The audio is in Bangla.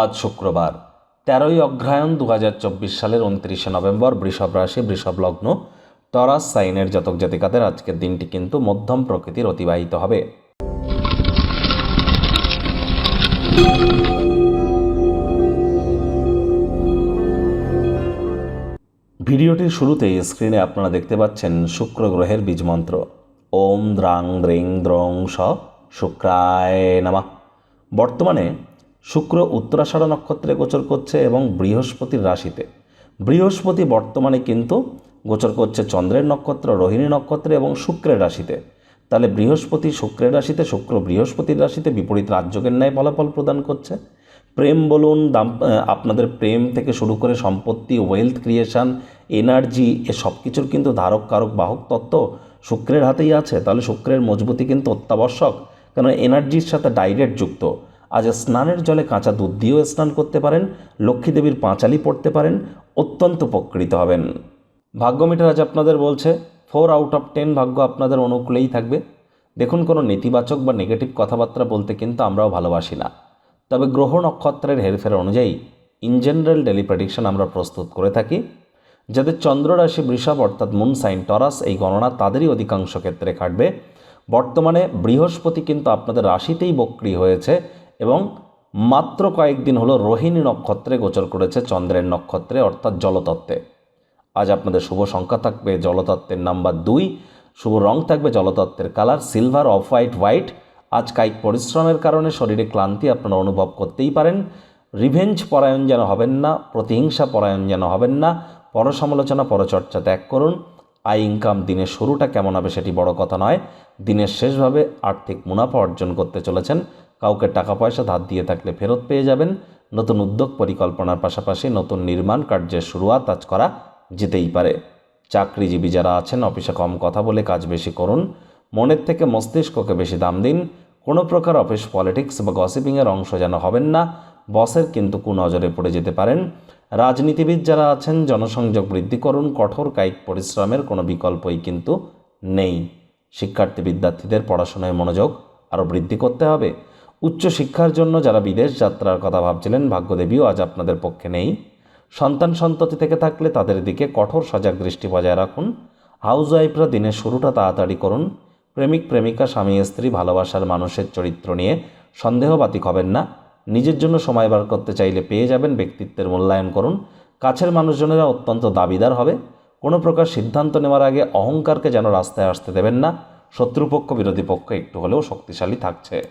আজ শুক্রবার, তেরোই অগ্রহায়ণ দু সালের উনত্রিশে নভেম্বর, বৃষভ রাশি, বৃষভ লগ্ন, টরাস সাইনের জাতক জাতিকাদের আজকের দিনটি কিন্তু মধ্যম প্রকৃতির অতিবাহিত হবে। ভিডিওটির শুরুতেই স্ক্রিনে আপনারা দেখতে পাচ্ছেন শুক্র গ্রহের বীজমন্ত্র ওম দ্রাং, দ্রিং, দ্রং, স, শুক্রায়, নামা। বর্তমানে শুক্র উত্তরাষাঢ় নক্ষত্রে গোচর করছে এবং বৃহস্পতির রাশিতে। বৃহস্পতি বর্তমানে কিন্তু গোচর করছে চন্দ্রের নক্ষত্র রোহিণী নক্ষত্রে এবং শুক্রের রাশিতে। তাহলে বৃহস্পতি শুক্রের রাশিতে, শুক্র বৃহস্পতির রাশিতে বিপরীত রাজ্যকের ন্যায় ফলাফল প্রদান করছে। প্রেম বলুন, দাম আপনাদের প্রেম থেকে শুরু করে সম্পত্তি ওয়েলথ ক্রিয়েশন এনার্জি এ সব কিছুর কিন্তু ধারক, কারক, বাহক তত্ত্ব শুক্রের হাতেই আছে। তাহলে শুক্রের মজবুতি কিন্তু অত্যাবশ্যক কেন এনার্জির সাথে ডাইরেক্ট যুক্ত। আজ স্নানের জলে কাঁচা দুধ দিয়েও স্নান করতে পারেন, লক্ষ্মীদেবীর পাঁচালি পড়তে পারেন, অত্যন্ত উপকৃত হবেন। ভাগ্য মিটার আজ আপনাদের বলছে ফোর আউট অফ টেন ভাগ্য আপনাদের অনুকূলেই থাকবে। দেখুন কোনো নেতিবাচক বা নেগেটিভ কথাবার্তা বলতে কিন্তু আমরাও ভালোবাসি না। তবে গ্রহ নক্ষত্রের হেরফের অনুযায়ী ইন জেনারেল ডেলি প্রেডিকশন আমরা প্রস্তুত করে থাকি। যাদের চন্দ্ররাশি বৃষভ অর্থাৎ মুন সাইন টরাস এই গণনা তাদেরই অধিকাংশ ক্ষেত্রে কাটবে বর্তমানে বৃহস্পতি কিন্তু আপনাদের রাশিতেই বক্রি হয়েছে এবং মাত্র কয়েকদিন হলো রোহিণী নক্ষত্রে গোচর করেছে চন্দ্রের নক্ষত্রে, অর্থাৎ জলতত্ত্বে। আজ আপনাদের শুভ সংখ্যা থাকবে জলতত্ত্বের নাম্বার দুই। শুভ রং থাকবে জলতত্ত্বের colour, silver, off white white. আজ কায়িক পরিশ্রমের কারণে শরীরে ক্লান্তি আপনারা অনুভব করতেই পারেন। রিভেঞ্জ পরায়ণ যেন হবেন না, প্রতিহিংসা পরায়ণ যেন হবেন না, পরসমালোচনা, পরচর্চা ত্যাগ করুন। আয়, ইনকাম, দিনের শুরুটা কেমন হবে সেটি বড় কথা নয়। দিনের শেষভাবে আর্থিক মুনাফা অর্জন করতে চলেছেন। কাউকে টাকা পয়সা ধার দিয়ে থাকলে ফেরত পেয়ে যাবেন। নতুন উদ্যোগ পরিকল্পনার পাশাপাশি নতুন নির্মাণ কার্যের শুরুয়াত আজ করা যেতেই পারে। চাকরিজীবী যারা আছেন, অফিসে কম কথা বলে কাজ বেশি করুন। মনের থেকে মস্তিষ্ককে বেশি দাম দিন। কোনো প্রকার অফিস পলিটিক্স বা গসিপিংয়ের অংশ যেন হবেন না। বসের কিন্তু কুনজরে পড়ে যেতে পারেন। রাজনীতিবিদ যারা আছেন, জনসংযোগ বৃদ্ধি করুন। কঠোর কায়িক পরিশ্রমের কোনো বিকল্পই কিন্তু নেই। শিক্ষার্থী বিদ্যার্থীদের পড়াশোনায় মনোযোগ আরও বৃদ্ধি করতে হবে। উচ্চ শিক্ষার জন্য যারা বিদেশ যাত্রার কথা ভাবছিলেন, ভাগ্যদেবীও আজ আপনাদের পক্ষে নেই। সন্তান সন্ততি থেকে থাকলে তাদের দিকে কঠোর সজাগ দৃষ্টি বজায় রাখুন। হাউস ওয়াইফরা দিনের শুরুটা তাড়াতাড়ি করুন। প্রেমিক, প্রেমিকা, স্বামী, স্ত্রী, ভালোবাসার মানুষের চরিত্র নিয়ে সন্দেহবাতিক হবেন না। নিজের জন্য সময় বার করতে চাইলে পেয়ে যাবেন ব্যক্তিত্বের মূল্যায়ন করুন। কাছের মানুষজনেরা অত্যন্ত দাবিদার হবে। কোনো প্রকার সিদ্ধান্ত নেওয়ার আগে অহংকারকে যেন রাস্তায় আসতে দেবেন না। শত্রুপক্ষ, বিরোধী পক্ষ একটু হলেও শক্তিশালী থাকছে।